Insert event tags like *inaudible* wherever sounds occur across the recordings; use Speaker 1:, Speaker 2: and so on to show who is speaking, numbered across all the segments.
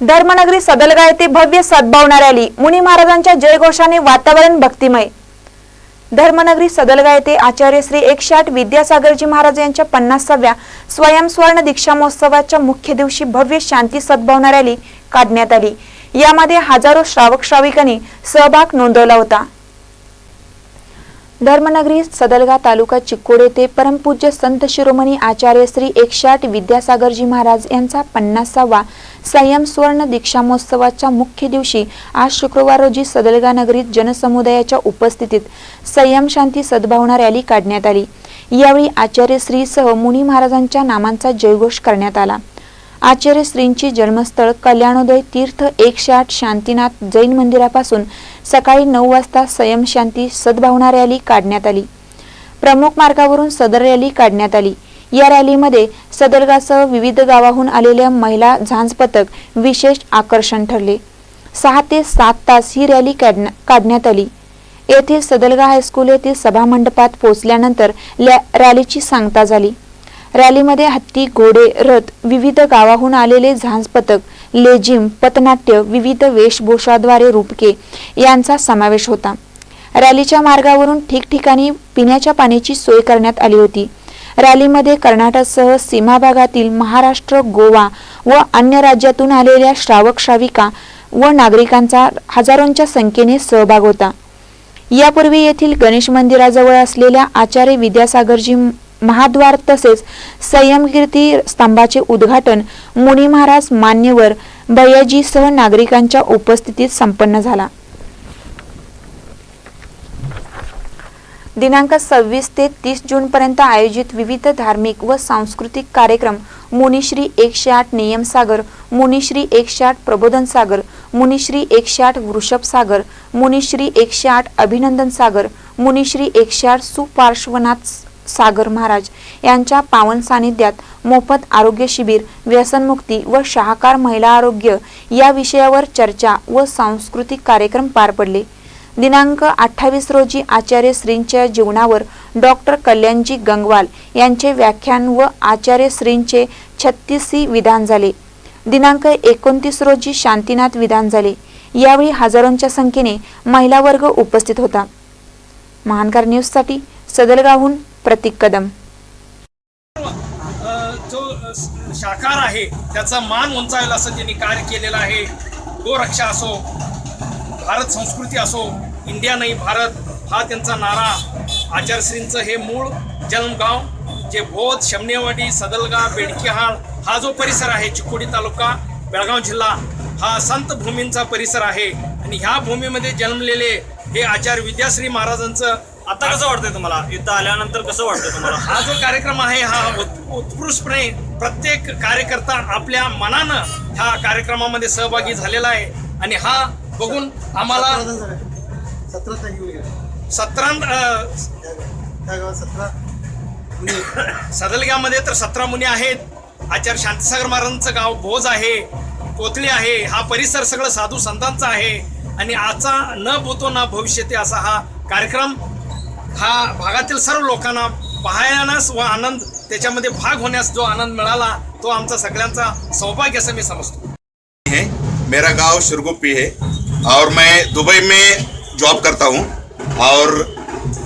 Speaker 1: धर्मनगरी सदलगा येथे भव्य सद्भावना रॅली. मुनी महाराजांच्या जयघोषाने वातावरण भक्तिमय. धर्मनगरी सदलगा येथे आचार्य श्री एकशे आठ विद्यासागरजी महाराज यांच्या पन्नासाव्या स्वयंस्वर्ण दीक्षा महोत्सवाच्या मुख्य दिवशी भव्य शांती सद्भावना रॅली काढण्यात आली. यामध्ये हजारो श्रावक श्राविकांनी सहभाग नोंदवला होता. धर्मनगरी सदलगा तालुका चिक्कोड येथे परमपूज्य संत शिरोमणी आचार्य श्री एकशाट विद्यासागरजी महाराज यांचा पन्नासावा संयम सुवर्ण दीक्षा महोत्सवाच्या मुख्य दिवशी आज शुक्रवार रोजी सदलगा नगरीत जनसमुदायाच्या उपस्थितीत संयम शांती सद्भावना रॅली काढण्यात आली. यावेळी आचार्य श्रीसह मुनी महाराजांच्या नामांचा जयघोष करण्यात आला. आचार्य श्रींची जन्मस्थळ कल्याणोदय तीर्थ एकशे आठ शांतीनाथ जैन मंदिरापासून सकाळी नऊ वाजता संयमशांती सद्भावना रॅली काढण्यात आली. प्रमुख मार्गावरून सदर रॅली काढण्यात आली. या रॅलीमध्ये सदरगासह विविध गावाहून आलेल्या महिला झांज पथक विशेष आकर्षण ठरले. सहा ते सात तास ही रॅली काढण्या- काढण्यात आली. येथील सदलगा हायस्कूल येथील सभामंडपात पोहोचल्यानंतर रॅलीची सांगता झाली. रॅलीमध्ये हत्ती घोडे रथ विविध गावाहून आलेले झांज पथक लेझिम पथनाट्य विविध वेशभूषाद्वारे रूपके यांचा समावेश होता. रॅलीच्या मार्गावरून ठिकठिकाणी पिण्याच्या पाण्याची सोय करण्यात आली होती. रॅलीमध्ये कर्नाटकसह सीमा भागातील महाराष्ट्र गोवा व अन्य राज्यातून आलेल्या श्रावक श्राविका व नागरिकांचा हजारोंच्या संख्येने सहभाग होता. यापूर्वी येथील गणेश मंदिराजवळ असलेल्या आचार्य विद्यासागरजी महाद्वार तसेच संयमकीर्ती स्तंभाचे उद्घाटन मुनी महाराज मान्यवर भैयाजीसह नागरिकांच्या उपस्थितीत संपन्न झाला. दिनांक सव्वीस ते तीस जून पर्यंत आयोजित विविध धार्मिक व सांस्कृतिक कार्यक्रम मुनिश्री एकशे आठ नियमसागर मुनिश्री एकशे आठ प्रबोधन सागर मुनिश्री एकशे आठ वृषभ सागर मुनिश्री एकशे आठ अभिनंदन सागर मुनिश्री एकशे आठ सुपार्श्वनाथ सागर महाराज यांच्या पावन सानिध्यात मोफत आरोग्य शिबिर व्यसनमुक्ती व शाहकार महिला आरोग्य या विषयावर चर्चा व सांस्कृतिक कार्यक्रम पार पडले. दिनांक अठ्ठावीस रोजी आचार्य श्रींच्या जीवनावर डॉक्टर कल्याणजी गंगवाल यांचे व्याख्यान व आचार्य श्रींचे छत्तीसी विधान झाले. दिनांक एकोणतीस रोजी शांतीनाथ विधान झाले. यावेळी हजारोंच्या संख्येने महिला वर्ग उपस्थित होता. महानकार न्यूजसाठी सदलगावहून प्रतीक कदम
Speaker 2: जो शाकार आहे त्याचा मान उंचावेल असं त्यांनी कार्य केलेलं आहे गोरक्षा असो भारत संस्कृती असो इंडिया नाही भारत हा त्यांचा नारा आचारश्रींचं हे मूळ जन्मगाव जे बोध शमनेवाडी सदलगा बेडकीहाळ हा जो परिसर आहे चिकोडी तालुका बेळगाव जिल्हा हा संत भूमींचा परिसर आहे. आणि ह्या भूमीमध्ये जन्मलेले हे आचार्य विद्याश्री महाराजांचं
Speaker 3: आता कसं वाटतंय तुम्हाला? इथं आल्यानंतर कसं वाटतंय तुम्हाला? *laughs*
Speaker 2: हा जो कार्यक्रम आहे हा उत्- उत्कृष्टपणे प्रत्येक कार्यकर्ता आपल्या मनानं ह्या कार्यक्रमामध्ये सहभागी झालेला आहे. आणि हा बघून आम्हाला
Speaker 4: सतरा तारीख गेले
Speaker 2: सतरा
Speaker 4: त्या गावात सतरा
Speaker 2: सदलग्यामध्ये तर सतरा मुनी आहेत. आचार्य शांतीसागर महाराजांचं गाव भोज आहे कोथळी आहे हा परिसर सगळं साधू संतांचा आहे. आणि आजचा न भूतो ना भविष्यते असा हा कार्यक्रम हा भागातील सर्व लोकांना पाहण्यास व आनंद त्याच्यामध्ये भाग होण्यास जो आनंद मिळाला तो आमचा सगळ्यांचा सौभाग्य असं मी समजतो.
Speaker 5: है मेरा गांव शिरगुप्पी है और मैं दुबई में जॉब करता हूँ और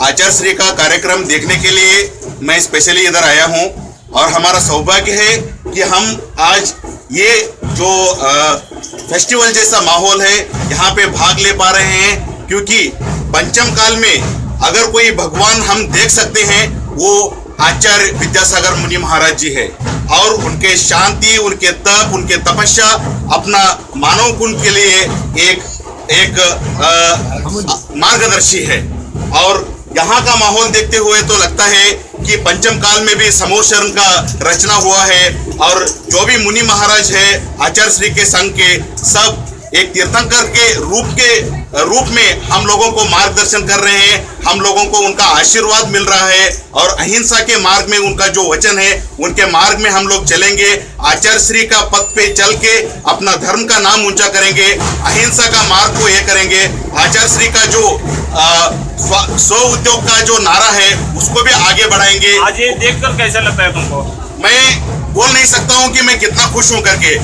Speaker 5: आचार्य श्री का कार्यक्रम देखने के लिए मैं स्पेशली इधर आया हूँ और हमारा सौभाग्य है कि हम आज ये जो आ, फेस्टिवल जैसा माहौल है यहाँ पे भाग ले पा रहे हैं क्योंकि पंचम काल में अगर कोई भगवान हम देख सकते हैं, वो आचार्य विद्यासागर मुनि महाराज जी है। और उनके शांति, उनके तप, उनके तपस्या, अपना मानव कुंड के लिए एक एक मार्गदर्शी है। और यहाँ का माहौल देखते हुए तो लगता है कि पंचम काल में भी समोशरण का रचना हुआ है। और जो भी मुनि महाराज है, आचार्य श्री के संघ के सब एक तीर्थंकर के रूप के रूप में हम लोगों को मार्गदर्शन कर रहे हैं। हम लोगों को उनका आशीर्वाद मिल रहा है और अहिंसा के मार्ग में उनका जो वचन है उनके मार्ग में हम लोग चलेंगे। आचार्य श्री का पथ पे चल के अपना धर्म का नाम ऊँचा करेंगे। अहिंसा का मार्ग को ये करेंगे। आचार्य श्री का जो स्व स्व उद्योग का जो नारा है उसको भी आगे बढ़ाएँगे।
Speaker 3: आज ये देखकर कैसा लगता है तुमको?
Speaker 5: मैं बोल नहीं सकता हूँ कि मैं कितना खुश हूँ करके।